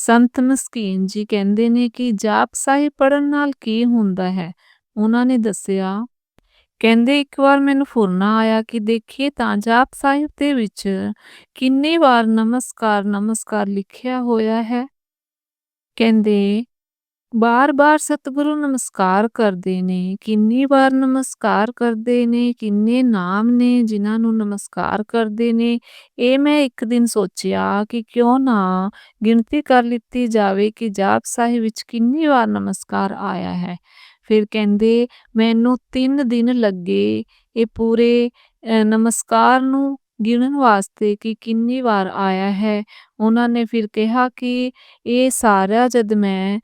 ਸੰਤ ਮਸਕੀਨ ਜੀ ਕਹਿੰਦੇ ਨੇ ਕਿ ਜਾਪ ਸਾਹਿਬ ਪੜਨ ਨਾਲ ਕੀ ਹੁੰਦਾ ਹੈ? ਉਹਨਾਂ ਨੇ ਦੱਸਿਆ, ਕਹਿੰਦੇ ਇੱਕ ਵਾਰ ਮੈਨੂੰ ਫੁਰਨਾ ਆਇਆ ਕਿ ਦੇਖੀਏ ਤਾਂ ਜਾਪ ਸਾਹਿਬ ਦੇ ਵਿੱਚ ਕਿੰਨੇ ਵਾਰ ਨਮਸਕਾਰ ਨਮਸਕਾਰ ਲਿਖਿਆ ਹੋਇਆ ਹੈ? ਕਹਿੰਦੇ ਬਾਰ-ਬਾਰ ਸਤਿਗੁਰੂ ਨਮਸਕਾਰ ਕਰਦੇ ਨੇ, ਕਿੰਨੀ ਵਾਰ ਨਮਸਕਾਰ ਕਰਦੇ ਨੇ, ਕਿੰਨੇ ਨਾਮ ਨੇ ਜਿਨ੍ਹਾਂ ਨੂੰ ਨਮਸਕਾਰ ਕਰਦੇ ਨੇ, ਇਹ ਮੈਂ ਇੱਕ ਦਿਨ ਸੋਚਿਆ ਕਿ ਕਿਉਂ ਨਾ ਗਿਣਤੀ ਕਰ ਲਿੱਤੀ ਜਾਵੇ ਕਿ ਜਾਪ ਸਾਹਿਬ ਵਿੱਚ ਕਿੰਨੀ ਵਾਰ ਨਮਸਕਾਰ ਆਇਆ ਹੈ। ਫਿਰ ਕਹਿੰਦੇ, ਮੈਨੂੰ 3 ਦਿਨ ਲੱਗੇ ਇਹ ਪੂਰੇ ਨਮਸਕਾਰ ਨੂੰ ਗਿਣਨ ਵਾਸਤੇ ਕਿ ਕਿੰਨੀ ਵਾਰ ਆਇਆ ਹੈ। ਉਹਨਾਂ ਨੇ ਫਿਰ ਕਿਹਾ ਕਿ ਇਹ ਸਾਰਾ ਜਦ ਮੈਂ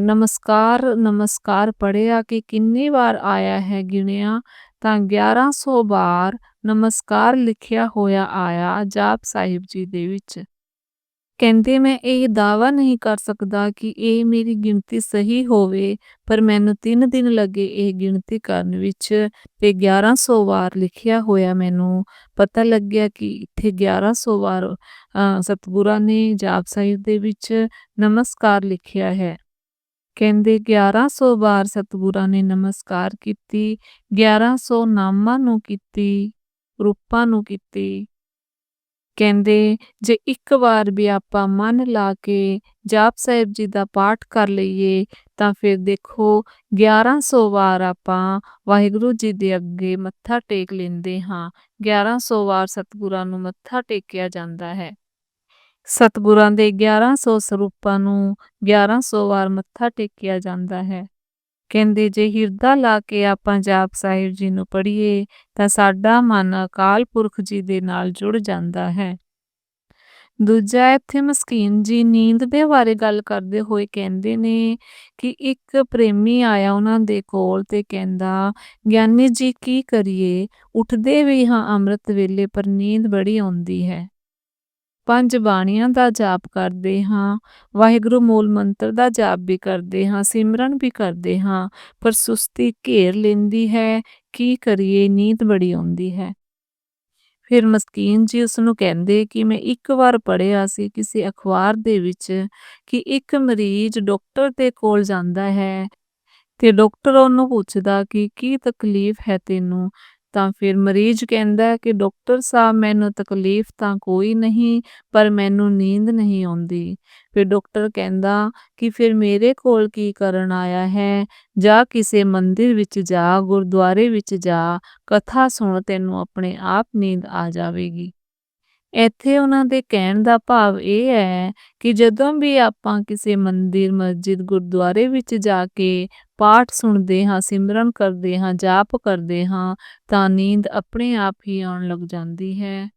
ਨਮਸਕਾਰ ਨਮਸਕਾਰ ਪੜਿਆ ਕਿ ਕਿੰਨੀ ਵਾਰ ਆਇਆ ਹੈ ਗਿਣਿਆ, ਤਾਂ 1100 ਵਾਰ ਨਮਸਕਾਰ ਲਿਖਿਆ ਹੋਇਆ ਆਇਆ ਜਾਪ ਸਾਹਿਬ ਜੀ ਦੇ ਵਿੱਚ। ਕਹਿੰਦੇ, ਮੈਂ ਇਹ ਦਾਵਾ ਨਹੀਂ ਕਰ ਸਕਦਾ ਕਿ ਇਹ ਮੇਰੀ ਗਿਣਤੀ ਸਹੀ ਹੋਵੇ, ਪਰ ਮੈਨੂੰ 3 ਦਿਨ ਲੱਗੇ ਇਹ ਗਿਣਤੀ ਕਰਨ ਵਿੱਚ ਤੇ 1100 ਵਾਰ ਲਿਖਿਆ ਹੋਇਆ ਮੈਨੂੰ ਪਤਾ ਲੱਗਿਆ ਕਿ ਇੱਥੇ 1100 ਵਾਰ ਸਤਿਗੁਰਾਂ ਨੇ ਜਾਪ ਸਾਹਿਬ ਦੇ ਵਿੱਚ ਨਮਸਕਾਰ ਲਿਖਿਆ ਹੈ। ਕਹਿੰਦੇ 1100 ਵਾਰ ਸਤਿਗੁਰਾਂ ਨੇ ਨਮਸਕਾਰ ਕੀਤੀ 1100 ਨਾਮਾਂ ਨੂੰ ਕੀਤੀ, ਰੂਪਾਂ ਨੂੰ ਕੀਤੀ ਕਹਿੰਦੇ, ਜੇ ਇੱਕ ਵਾਰ ਵੀ ਆਪਾਂ ਮਨ ਲਾ ਕੇ ਜਾਪ ਸਾਹਿਬ ਜੀ ਦਾ ਪਾਠ ਕਰ ਲਈਏ, ਤਾਂ ਫਿਰ ਦੇਖੋ 1100 ਵਾਰ ਆਪਾਂ ਵਾਹਿਗੁਰੂ ਜੀ ਦੇ ਅੱਗੇ ਮੱਥਾ ਟੇਕ ਲੈਂਦੇ ਹਾਂ। 1100 ਵਾਰ ਸਤਿਗੁਰਾਂ ਨੂੰ ਮੱਥਾ ਟੇਕਿਆ ਜਾਂਦਾ ਹੈ। ਸਤਿਗੁਰਾਂ ਦੇ 1100 ਸਰੂਪਾਂ ਨੂੰ 1100 ਵਾਰ ਮੱਥਾ ਟੇਕਿਆ ਜਾਂਦਾ ਹੈ। ਕਹਿੰਦੇ, ਜੇ ਹਿਰਦਾ ਲਾ ਕੇ ਆਪਾਂ ਜਾਪ ਸਾਹਿਬ ਜੀ ਨੂੰ ਪੜ੍ਹੀਏ, ਤਾਂ ਸਾਡਾ ਮਨ ਅਕਾਲ ਪੁਰਖ ਜੀ ਦੇ ਨਾਲ ਜੁੜ ਜਾਂਦਾ ਹੈ। ਦੂਜਾ ਇੱਥੇ ਮਸਕੀਨ ਜੀ ਨੀਂਦ ਦੇ ਬਾਰੇ ਗੱਲ ਕਰਦੇ ਹੋਏ ਕਹਿੰਦੇ ਨੇ ਕਿ ਇੱਕ ਪ੍ਰੇਮੀ ਆਇਆ ਉਹਨਾਂ ਦੇ ਕੋਲ ਤੇ ਕਹਿੰਦਾ, ਗਿਆਨੀ ਜੀ ਕੀ ਕਰੀਏ? ਉੱਠਦੇ ਵੀ ਹਾਂ ਅੰਮ੍ਰਿਤ ਵੇਲੇ ਪਰ ਨੀਂਦ ਬੜੀ ਆਉਂਦੀ ਹੈ। ਪੰਜ ਬਾਣੀਆਂ ਦਾ ਜਾਪ ਕਰਦੇ ਹਾਂ, ਵਾਹਿਗੁਰੂ ਮੂਲ ਮੰਤਰ ਦਾ ਜਾਪ ਵੀ ਕਰਦੇ ਹਾਂ, ਸਿਮਰਨ ਵੀ ਕਰਦੇ ਹਾਂ, ਪਰ ਸੁਸਤੀ ਘੇਰ ਲੈਂਦੀ ਹੈ, ਕੀ ਕਰੀਏ, ਨੀਂਦ ਬੜੀ ਆਉਂਦੀ ਹੈ। ਫਿਰ ਮਸਕੀਨ ਜੀ ਉਸ ਨੂੰ ਕਹਿੰਦੇ ਕਿ ਮੈਂ ਇੱਕ ਵਾਰ ਪੜਿਆ ਸੀ ਕਿਸੇ ਅਖਬਾਰ ਦੇ ਵਿੱਚ ਕਿ ਇੱਕ ਮਰੀਜ਼ ਡਾਕਟਰ ਦੇ ਕੋਲ ਜਾਂਦਾ ਹੈ ਤੇ ਡਾਕਟਰ ਉਹਨੂੰ ਪੁੱਛਦਾ ਕਿ ਕੀ ਤਕਲੀਫ ਹੈ ਤੈਨੂੰ? ਤਾਂ ਫਿਰ ਮਰੀਜ਼ ਕਹਿੰਦਾ ਕਿ ਡਾਕਟਰ ਸਾਹਿਬ, ਮੈਨੂੰ ਤਕਲੀਫ ਤਾਂ ਕੋਈ ਨਹੀਂ, ਪਰ ਮੈਨੂੰ ਨੀਂਦ ਨਹੀਂ ਆਉਂਦੀ। ਫਿਰ ਡਾਕਟਰ ਕਹਿੰਦਾ ਕਿ ਫਿਰ ਮੇਰੇ ਕੋਲ ਕੀ ਕਰਨ ਆਇਆ ਹੈ? ਜਾ ਕਿਸੇ ਮੰਦਿਰ ਵਿੱਚ ਜਾ, ਗੁਰਦੁਆਰੇ ਵਿੱਚ ਜਾ, ਕਥਾ ਸੁਣ, ਤੈਨੂੰ ਆਪਣੇ ਆਪ ਨੀਂਦ ਆ ਜਾਵੇਗੀ। ਇੱਥੇ ਉਹਨਾਂ ਦੇ ਕਹਿਣ ਦਾ ਭਾਵ ਇਹ ਹੈ ਕਿ ਜਦੋਂ ਵੀ ਆਪਾਂ ਕਿਸੇ ਮੰਦਿਰ, ਮਸਜਿਦ, ਗੁਰਦੁਆਰੇ ਵਿੱਚ ਜਾ ਕੇ ਪਾਠ ਸੁਣਦੇ ਹਾਂ, ਸਿਮਰਨ ਕਰਦੇ ਹਾਂ, ਜਾਪ ਕਰਦੇ ਹਾਂ, ਤਾਂ ਨੀਂਦ ਆਪਣੇ ਆਪ ਹੀ ਆਉਣ ਲੱਗ ਜਾਂਦੀ ਹੈ।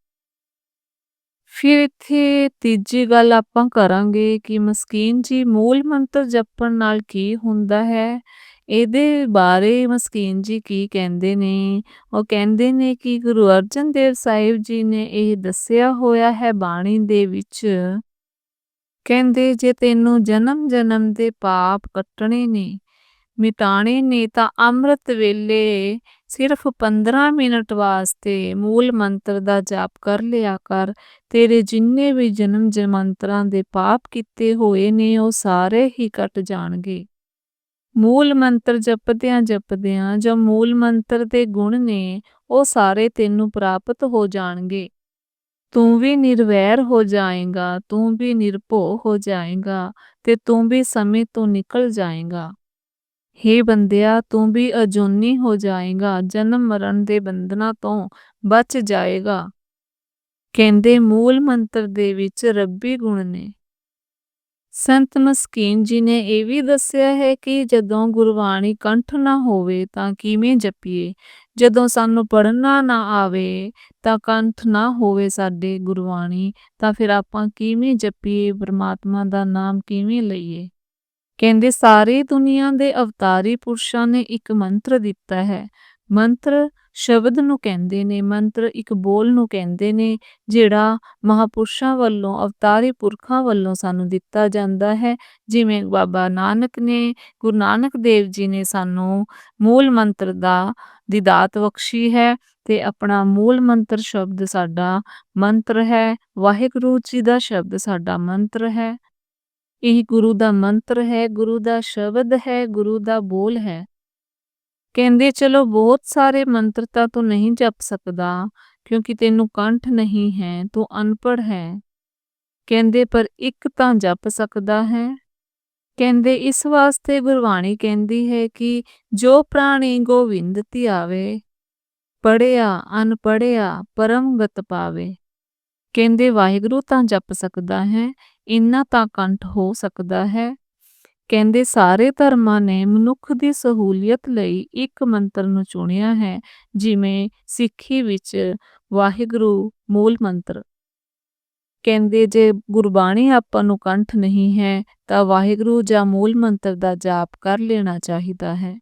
ਫਿਰ ਇੱਥੇ ਤੀਜੀ ਗੱਲ ਆਪਾਂ ਕਰਾਂਗੇ ਕਿ ਮਸਕੀਨ ਜੀ ਮੂਲ ਮੰਤਰ ਜਪਣ ਨਾਲ ਕੀ ਹੁੰਦਾ ਹੈ? ਇਹਦੇ ਬਾਰੇ ਮਸਕੀਨ ਜੀ ਕੀ ਕਹਿੰਦੇ ਨੇ? ਉਹ ਕਹਿੰਦੇ ਨੇ ਕਿ ਗੁਰੂ ਅਰਜਨ ਦੇਵ ਸਾਹਿਬ ਜੀ ਨੇ ਇਹ ਦੱਸਿਆ ਹੋਇਆ ਹੈ ਬਾਣੀ ਦੇ ਵਿੱਚ। ਕਹਿੰਦੇ, ਜੇ ਤੈਨੂੰ ਜਨਮ ਜਨਮ ਦੇ ਪਾਪ ਕੱਟਣੇ ਨੇ ਮਿਟਾਣੇ ਨੇ ਤਾਂ ਅੰਮ੍ਰਿਤ ਵੇਲੇ ਸਿਰਫ 15 ਮਿੰਟ ਵਾਸਤੇ ਮੂਲ ਮੰਤਰ ਦਾ ਜਾਪ ਕਰ ਲਿਆ ਕਰ। ਤੇਰੇ ਜਿੰਨੇ ਵੀ ਜਨਮ ਜਮੰਤਰਾਂ ਦੇ ਪਾਪ ਕੀਤੇ ਹੋਏ ਨੇ, ਉਹ ਸਾਰੇ ਹੀ ਕੱਟ ਜਾਣਗੇ। ਮੂਲ ਮੰਤਰ ਜਪਦਿਆਂ ਜਪਦਿਆਂ ਜੋ ਮੂਲ ਮੰਤਰ ਦੇ ਗੁਣ ਨੇ, ਉਹ ਸਾਰੇ ਤੈਨੂੰ ਪ੍ਰਾਪਤ ਹੋ ਜਾਣਗੇ। ਤੂੰ ਵੀ ਨਿਰਵੈਰ ਹੋ ਜਾਏਗਾ, ਤੂੰ ਵੀ ਨਿਰਭਉ ਹੋ ਜਾਏਗਾ ਤੇ ਤੂੰ ਵੀ ਸਮੇਂ ਤੋਂ ਨਿਕਲ ਜਾਏਗਾ। हे ਬੰਦਿਆ, ਤੂੰ ਵੀ ਅਜੂਨੀ ਹੋ ਜਾਏਗਾ, ਜਨਮ ਮਰਨ ਦੇ ਬੰਧਨਾਂ ਤੋਂ ਬਚ ਜਾਏਗਾ। ਕਹਿੰਦੇ ਮੂਲ ਮੰਤਰ ਦੇ ਵਿੱਚ ਰੱਬੀ ਗੁਣ ਨੇ। ਸੰਤ ਮਸਕੀਨ ਜੀ ਨੇ ਇਹ ਵੀ ਦੱਸਿਆ ਹੈ ਕਿ ਜਦੋਂ ਗੁਰਬਾਣੀ ਕੰਠ ਨਾ ਹੋਵੇ ਤਾਂ ਕਿਵੇਂ ਜਪੀਏ? ਜਦੋਂ ਸਾਨੂੰ ਪੜਨਾ ਨਾ ਆਵੇ ਤਾਂ ਕੰਠ ਨਾ ਹੋਵੇ ਸਾਡੇ ਗੁਰਬਾਣੀ, ਤਾਂ ਫਿਰ ਆਪਾਂ ਕਿਵੇਂ ਜਪੀਏ? ਪਰਮਾਤਮਾ ਦਾ ਨਾਮ ਕਿਵੇਂ ਲਈਏ? ਕਹਿੰਦੇ, ਸਾਰੇ ਦੁਨੀਆ ਦੇ ਅਵਤਾਰੀ ਪੁਰਸ਼ਾਂ ਨੇ ਇੱਕ ਮੰਤਰ ਦਿੱਤਾ ਹੈ। ਮੰਤਰ ਸ਼ਬਦ ਨੂੰ ਕਹਿੰਦੇ ਨੇ, ਮੰਤਰ ਇੱਕ ਬੋਲ ਨੂੰ ਕਹਿੰਦੇ ਨੇ, ਜਿਹੜਾ ਮਹਾਪੁਰਸ਼ਾਂ ਵੱਲੋਂ, ਅਵਤਾਰੀ ਪੁਰਖਾਂ ਵੱਲੋਂ ਸਾਨੂੰ ਦਿੱਤਾ ਜਾਂਦਾ ਹੈ। ਜਿਵੇਂ ਬਾਬਾ ਨਾਨਕ ਨੇ, ਗੁਰੂ ਨਾਨਕ ਦੇਵ ਜੀ ਨੇ ਸਾਨੂੰ ਮੂਲ ਮੰਤਰ ਦਾ ਦੀਦਾਤ ਬਖਸ਼ੀ ਹੈ ਤੇ ਆਪਣਾ ਮੂਲ ਮੰਤਰ ਸ਼ਬਦ ਸਾਡਾ ਮੰਤਰ ਹੈ। ਵਾਹਿਗੁਰੂ ਜੀ ਦਾ ਸ਼ਬਦ ਸਾਡਾ ਮੰਤਰ ਹੈ। ਇਹ ਗੁਰੂ ਦਾ ਮੰਤਰ ਹੈ, ਗੁਰੂ ਦਾ ਸ਼ਬਦ ਹੈ, ਗੁਰੂ ਦਾ ਬੋਲ ਹੈ। ਕਹਿੰਦੇ, ਚਲੋ, ਬਹੁਤ ਸਾਰੇ ਮੰਤਰ ਤਾਂ ਤੂੰ ਨਹੀਂ ਜਪ ਸਕਦਾ, ਕਿਉਂਕਿ ਤੈਨੂੰ ਕੰਠ ਨਹੀਂ ਹੈ, ਤੂੰ ਅਨਪੜ ਹੈ। ਕਹਿੰਦੇ, ਪਰ ਇੱਕ ਤਾਂ ਜਪ ਸਕਦਾ ਹੈ। ਕਹਿੰਦੇ, ਇਸ ਵਾਸਤੇ ਗੁਰਬਾਣੀ ਕਹਿੰਦੀ ਹੈ ਕਿ ਜੋ ਪ੍ਰਾਣੀ ਗੋਵਿੰਦ ਧਿਆਵੇ ਪੜਿਆ ਅਨਪੜਿਆ ਪਰਮਗਤ ਪਾਵੇ। ਕਹਿੰਦੇ, ਵਾਹਿਗੁਰੂ ਤਾਂ ਜਪ ਸਕਦਾ ਹੈ, ਇੰਨਾ ਤਾਂ ਕੰਠ ਹੋ ਸਕਦਾ ਹੈ। ਕਹਿੰਦੇ, ਸਾਰੇ ਧਰਮਾਂ ਨੇ ਮਨੁੱਖ ਦੀ ਸਹੂਲੀਅਤ ਲਈ ਇੱਕ ਮੰਤਰ ਨੂੰ ਚੁਣਿਆ ਹੈ, ਜਿਵੇਂ ਸਿੱਖੀ ਵਿੱਚ ਵਾਹਿਗੁਰੂ ਮੂਲ ਮੰਤਰ। ਕਹਿੰਦੇ, ਜੇ ਗੁਰਬਾਣੀ ਆਪਾਂ ਨੂੰ ਕੰਠ ਨਹੀਂ ਹੈ, ਤਾਂ ਵਾਹਿਗੁਰੂ ਜਾਂ ਮੂਲ ਮੰਤਰ ਦਾ ਜਾਪ ਕਰ ਲੈਣਾ ਚਾਹੀਦਾ ਹੈ।